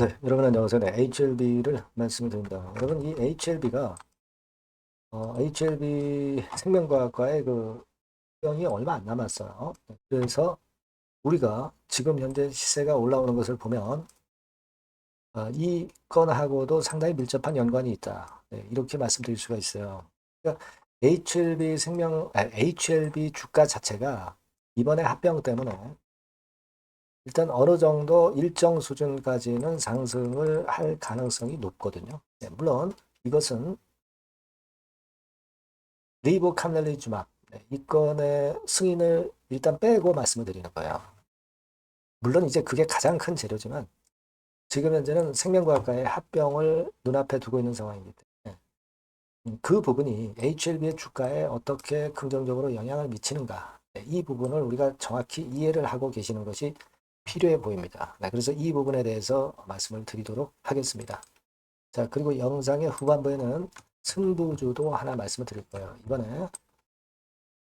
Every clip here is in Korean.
네, 여러분 안녕하세요. 네, HLB를 말씀을 드립니다. 여러분 이 HLB가 어, HLB 생명과학과의 그 병이 얼마 안 남았어요. 네, 그래서 우리가 지금 현재 시세가 올라오는 것을 보면 어, 이 건하고도 상당히 밀접한 연관이 있다. 네, 이렇게 말씀드릴 수가 있어요. 그러니까 HLB 생명, 아, HLB 주가 자체가 이번에 합병 때문에 일단 어느 정도 일정 수준까지는 상승을 할 가능성이 높거든요. 네, 물론 이것은 리보캄넬리 주막 네, 이 건의 승인을 일단 빼고 말씀을 드리는 거예요. 물론 이제 그게 가장 큰 재료지만 지금 현재는 생명과학과의 합병을 눈앞에 두고 있는 상황이기 때문에 음, 그 부분이 HLB의 주가에 어떻게 긍정적으로 영향을 미치는가 네, 이 부분을 우리가 정확히 이해를 하고 계시는 것이 필요해 보입니다. 네, 그래서 이 부분에 대해서 말씀을 드리도록 하겠습니다. 자, 그리고 영상의 후반부에는 승부주도 하나 말씀을 드릴 거예요. 이번에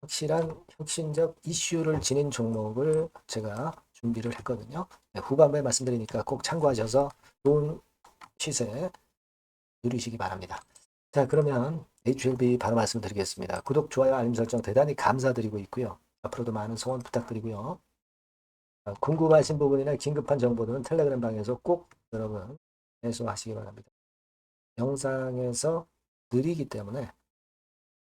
확실한 혁신적 이슈를 지닌 종목을 제가 준비를 했거든요. 네, 후반부에 말씀드리니까 꼭 참고하셔서 좋은 시세 누리시기 바랍니다. 자, 그러면 HLB 바로 말씀드리겠습니다. 구독, 좋아요, 알림 설정 대단히 감사드리고 있고요. 앞으로도 많은 소원 부탁드리고요. 어, 궁금하신 부분이나 긴급한 정보들은 텔레그램 방에서 꼭 여러분 해소하시기 바랍니다. 영상에서 느리기 때문에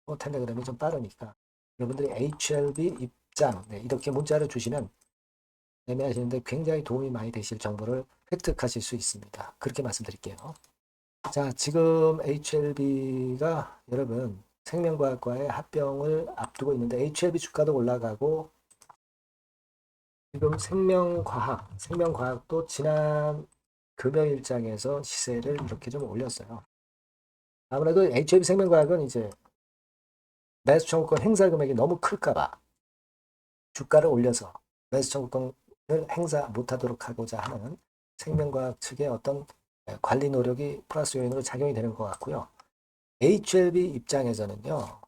어, 텔레그램이 좀 빠르니까 여러분들이 HLB 입장 네, 이렇게 문자를 주시면 애매하시는데 굉장히 도움이 많이 되실 정보를 획득하실 수 있습니다. 그렇게 말씀드릴게요. 자, 지금 HLB가 여러분 생명과학과의 합병을 앞두고 있는데 HLB 주가도 올라가고 지금 생명과학, 생명과학도 지난 금요일장에서 시세를 이렇게 좀 올렸어요. 아무래도 HLB 생명과학은 이제 매수 청구권 행사 금액이 너무 클까봐 주가를 올려서 매수 청구권을 행사 못하도록 하고자 하는 생명과학 측의 어떤 관리 노력이 플러스 요인으로 작용이 되는 것 같고요. HLB 입장에서는요,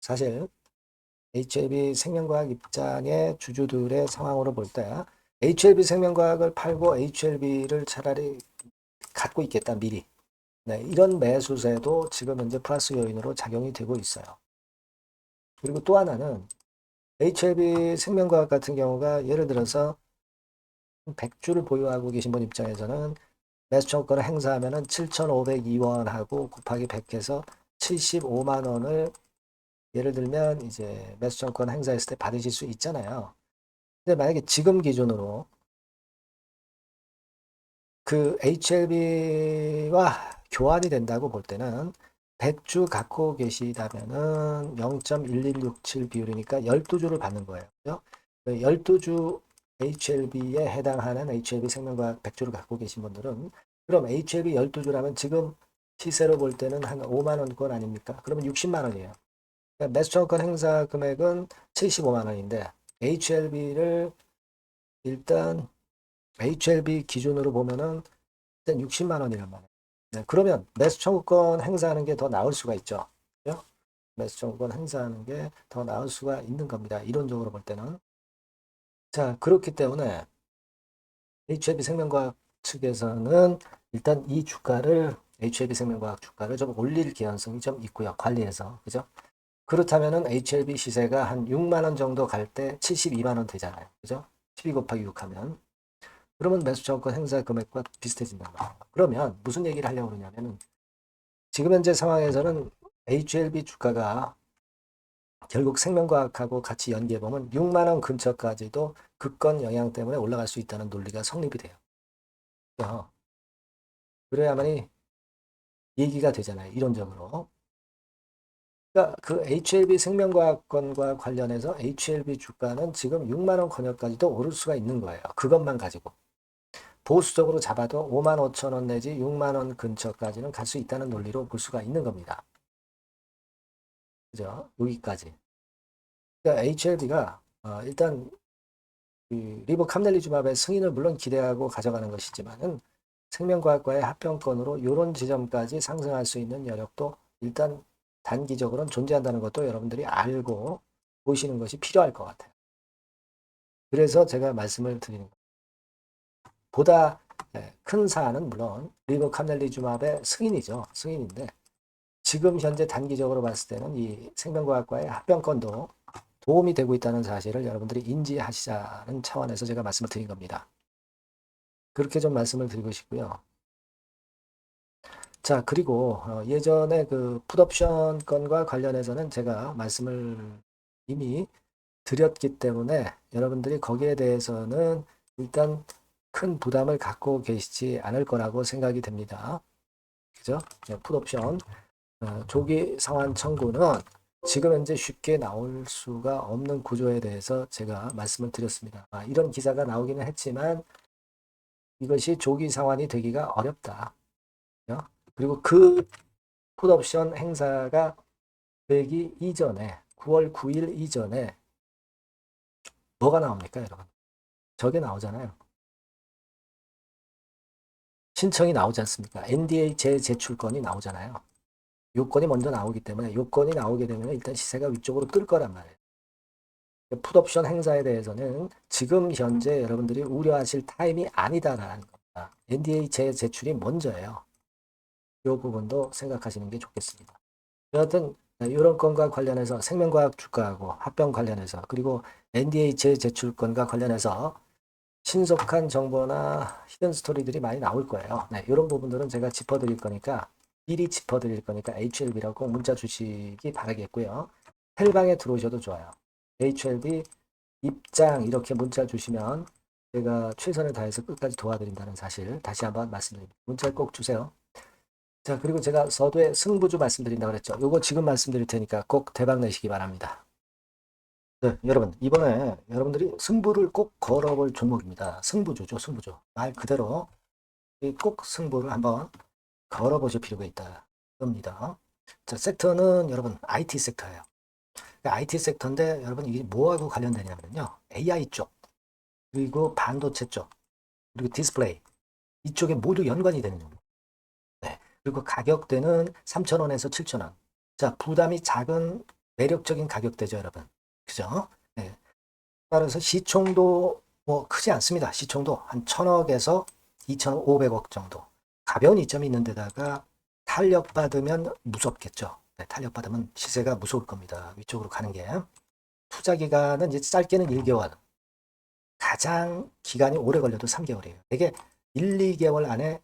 사실 HLB 생명과학 입장의 주주들의 상황으로 볼 때 HLB 생명과학을 팔고 HLB를 차라리 갖고 있겠다 미리 네, 이런 매수세도 지금 현재 플러스 요인으로 작용이 되고 있어요. 그리고 또 하나는 HLB 생명과학 같은 경우가 예를 들어서 100주를 보유하고 계신 분 입장에서는 매수 청구권을 행사하면 은 7,502원하고 곱하기 100해서 75만 원을 예를 들면 이제 매수 청구권 행사했을 때 받으실 수 있잖아요. 근데 만약에 지금 기준으로 그 HLB와 교환이 된다고 볼 때는 100주 갖고 계시다면은 0.1167 비율이니까 12주를 받는 거예요. 그죠? 12주 HLB에 해당하는 HLB 생명과학 100주를 갖고 계신 분들은 그럼 HLB 12주라면 지금 시세로 볼 때는 한 5만 원권 아닙니까? 그러면 60만 원이에요. 그러니까 매수청권 행사 금액은 75만 원인데 HLB를 일단 HLB 기준으로 보면은 일단 60만 원이란 말이에요. 네, 그러면 매수 청구권 행사하는 게 더 나을 수가 있죠. 그죠? 매수 청구권 행사하는 게 더 나을 수가 있는 겁니다. 이론적으로 볼 때는. 자, 그렇기 때문에 HLB 생명과학 측에서는 일단 이 주가를 HLB 생명과학 주가를 좀 올릴 개연성이 좀 있고요. 관리해서. 그죠? 그렇다면은 HLB 시세가 한 6만 원 정도 갈 때 72만 원 되잖아요. 그죠? 12 곱하기 6 하면 그러면 매수 청구권 행사 금액과 비슷해진단 말이에요. 그러면 무슨 얘기를 하려고 그러냐면은 지금 현재 상황에서는 HLB 주가가 결국 생명과학하고 같이 연계해보면 6만 원 근처까지도 급권 영향 때문에 올라갈 수 있다는 논리가 성립이 돼요. 그래야만이 얘기가 되잖아요. 이론적으로. 그러니까 그 HLB 생명과학권과 관련해서 HLB 주가는 지금 6만 원 권역까지도 오를 수가 있는 거예요. 그것만 가지고. 보수적으로 잡아도 5만 5천 원 내지 6만 원 근처까지는 갈 수 있다는 논리로 볼 수가 있는 겁니다. 그죠? 여기까지. 그러니까 HLB가 어, 일단 그 리보 캄넬리주맙의 승인을 물론 기대하고 가져가는 것이지만은 생명과학과의 합병권으로 이런 지점까지 상승할 수 있는 여력도 일단 단기적으로는 존재한다는 것도 여러분들이 알고 보시는 것이 필요할 것 같아요. 그래서 제가 말씀을 드리는. 보다 네, 큰 사안은 물론 리보카넬리주맙의 승인이죠. 승인인데 지금 현재 단기적으로 봤을 때는 이 생명과학과의 합병권도 도움이 되고 있다는 사실을 여러분들이 인지하시자는 차원에서 제가 말씀을 드린 겁니다. 그렇게 좀 말씀을 드리고 싶고요. 자, 그리고 어, 예전에 그 풋옵션 건과 관련해서는 제가 말씀을 이미 드렸기 때문에 여러분들이 거기에 대해서는 일단 큰 부담을 갖고 계시지 않을 거라고 생각이 됩니다. 그죠? 네, 풋옵션 어, 조기 상환 청구는 지금 현재 쉽게 나올 수가 없는 구조에 대해서 제가 말씀을 드렸습니다. 아, 이런 기사가 나오기는 했지만 이것이 조기 상환이 되기가 어렵다. 그리고 그 풋옵션 행사가 되기 이전에 9월 9일 이전에 뭐가 나옵니까, 여러분? 저게 나오잖아요. 신청이 나오지 않습니까? NDA 재제출건이 나오잖아요. 요건이 먼저 나오기 때문에 요건이 나오게 되면 일단 시세가 위쪽으로 뜰 거란 말이에요. 풋옵션 행사에 대해서는 지금 현재 여러분들이 우려하실 타임이 아니다라는 겁니다. NDA 재제출이 먼저예요. 이 부분도 생각하시는 게 좋겠습니다. 여하튼 이런 건과 관련해서 생명과학 주가하고 합병 관련해서 그리고 NDA 재제출건과 관련해서 신속한 정보나 히든 스토리들이 많이 나올 거예요. 네, 이런 부분들은 제가 짚어드릴 거니까 미리 짚어드릴 거니까 HLB라고 꼭 문자 주시기 바라겠고요. 헬방에 들어오셔도 좋아요. HLB 입장 이렇게 문자 주시면 제가 최선을 다해서 끝까지 도와드린다는 사실 다시 한번 말씀드립니다. 문자 꼭 주세요. 자, 그리고 제가 서두에 승부주 말씀드린다고 그랬죠. 요거 지금 말씀드릴 테니까 꼭 대박 내시기 바랍니다. 네, 여러분, 이번에 여러분들이 승부를 꼭 걸어볼 종목입니다. 승부주죠, 승부주. 말 그대로 이꼭 승부를 한번 걸어보실 필요가 있다. 겁니다. 자, 섹터는 여러분 IT 섹터예요. IT 섹터인데 여러분 이게 뭐하고 관련되냐면요. AI 쪽, 그리고 반도체 쪽, 그리고 디스플레이 이쪽에 모두 연관이 되는 종목. 네. 그리고 가격대는 3,000원에서 7,000원. 자, 부담이 작은 매력적인 가격대죠, 여러분. 그죠? 네. 따라서 시총도 뭐 크지 않습니다. 시총도 한 1,000억에서 2,500억 정도. 가벼운 이점이 있는 데다가 탄력받으면 무섭겠죠. 네, 탄력받으면 시세가 무서울 겁니다. 위쪽으로 가는 게. 투자 기간은 이제 짧게는 1개월. 가장 기간이 오래 걸려도 3개월이에요. 이게 1, 2개월 안에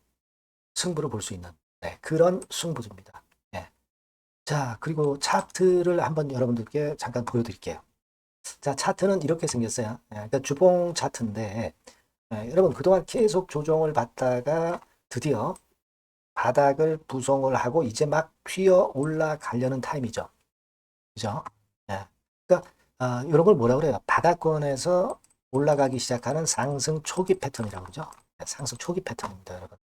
승부를 볼 수 있는 네, 그런 승부입니다. 네. 자, 그리고 차트를 한번 여러분들께 잠깐 보여드릴게요. 자, 차트는 이렇게 생겼어요. 네, 그러니까 주봉 차트인데, 네, 여러분 그동안 계속 조정을 받다가 드디어 바닥을 부송을 하고 이제 막 튀어 올라가려는 타임이죠. 그죠? 예. 그러니까 아, 이런 걸 뭐라 그래요? 바닥권에서 올라가기 시작하는 상승 초기 패턴이라고 그러죠. 네, 상승 초기 패턴입니다, 여러분.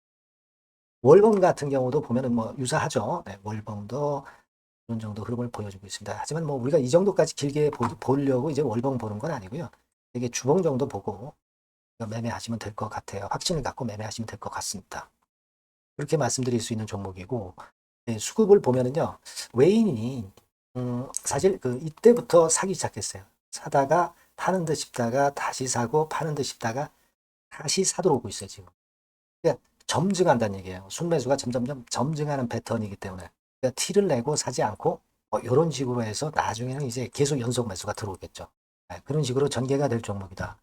월봉 같은 경우도 보면은 뭐 유사하죠. 네, 월봉도 이런 정도 흐름을 보여주고 있습니다. 하지만 뭐 우리가 이 정도까지 길게 보, 보려고 이제 월봉 보는 건 아니고요. 이게 주봉 정도 보고 매매하시면 될 것 같아요. 확신을 갖고 매매하시면 될 것 같습니다. 그렇게 말씀드릴 수 있는 종목이고 네, 수급을 보면은요 외인이 음, 사실 그 이때부터 사기 시작했어요. 사다가 파는 듯 싶다가 다시 사고 파는 듯 싶다가 다시 사도록 오고 있어요 지금. 그러니까 점증한다는 얘기예요. 순매수가 점점점 점증하는 패턴이기 때문에 그러니까 티를 내고 사지 않고 뭐 이런 식으로 해서 나중에는 이제 계속 연속 매수가 들어오겠죠. 네, 그런 식으로 전개가 될 종목이다.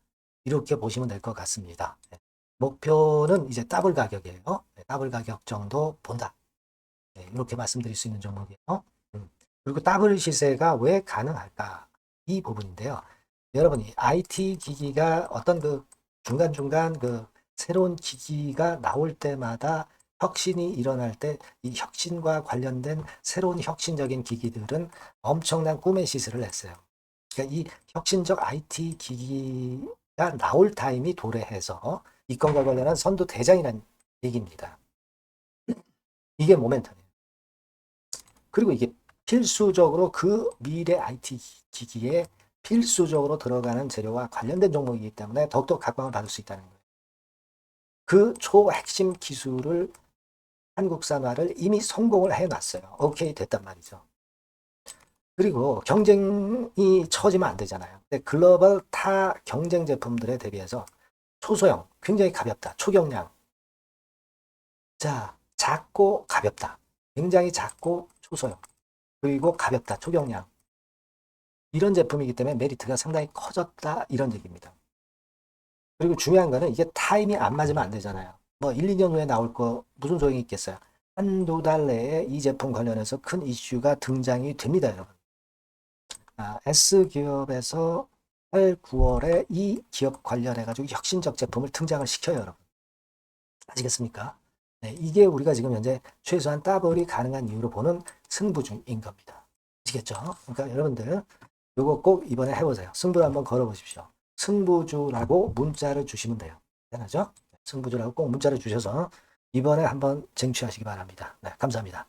이렇게 보시면 될 것 같습니다. 네. 목표는 이제 더블 가격이에요. 네, 더블 가격 정도 본다. 네, 이렇게 말씀드릴 수 있는 종목이에요. 음. 그리고 더블 시세가 왜 가능할까? 이 부분인데요. 여러분, 이 IT 기기가 어떤 그 중간중간 그 새로운 기기가 나올 때마다 혁신이 일어날 때 이 혁신과 관련된 새로운 혁신적인 기기들은 엄청난 꿈의 시세를 냈어요. 그러니까 이 혁신적 IT 기기가 나올 타임이 도래해서 이 건과 관련한 선두 대장이라는 얘기입니다. 이게 모멘텀이에요. 그리고 이게 필수적으로 그 미래 IT 기기에 필수적으로 들어가는 재료와 관련된 종목이기 때문에 더욱더 각광을 받을 수 있다는 거예요. 그 초핵심 기술을 한국산화를 이미 성공을 해놨어요. 오케이 됐단 말이죠. 그리고 경쟁이 처지면 안 되잖아요. 근데 글로벌 타 경쟁 제품들에 대비해서 초소형, 굉장히 가볍다. 초경량. 자, 작고 가볍다. 굉장히 작고 초소형. 그리고 가볍다. 초경량. 이런 제품이기 때문에 메리트가 상당히 커졌다. 이런 얘기입니다. 그리고 중요한 거는 이게 타임이 안 맞으면 안 되잖아요. 뭐 1, 2년 후에 나올 거 무슨 소용이 있겠어요. 한두 달 내에 이 제품 관련해서 큰 이슈가 등장이 됩니다, 여러분. 아, S기업에서 8, 9월에 이 기업 관련해가지고 혁신적 제품을 등장을 시켜요, 여러분. 아시겠습니까? 네, 이게 우리가 지금 현재 최소한 더블이 가능한 이유로 보는 승부 중인 겁니다. 아시겠죠? 그러니까 여러분들 요거 꼭 이번에 해보세요. 승부를 한번 걸어보십시오. 승부주라고 문자를 주시면 돼요. 되나죠? 승부주라고 꼭 문자를 주셔서 이번에 한번 쟁취하시기 바랍니다. 네, 감사합니다.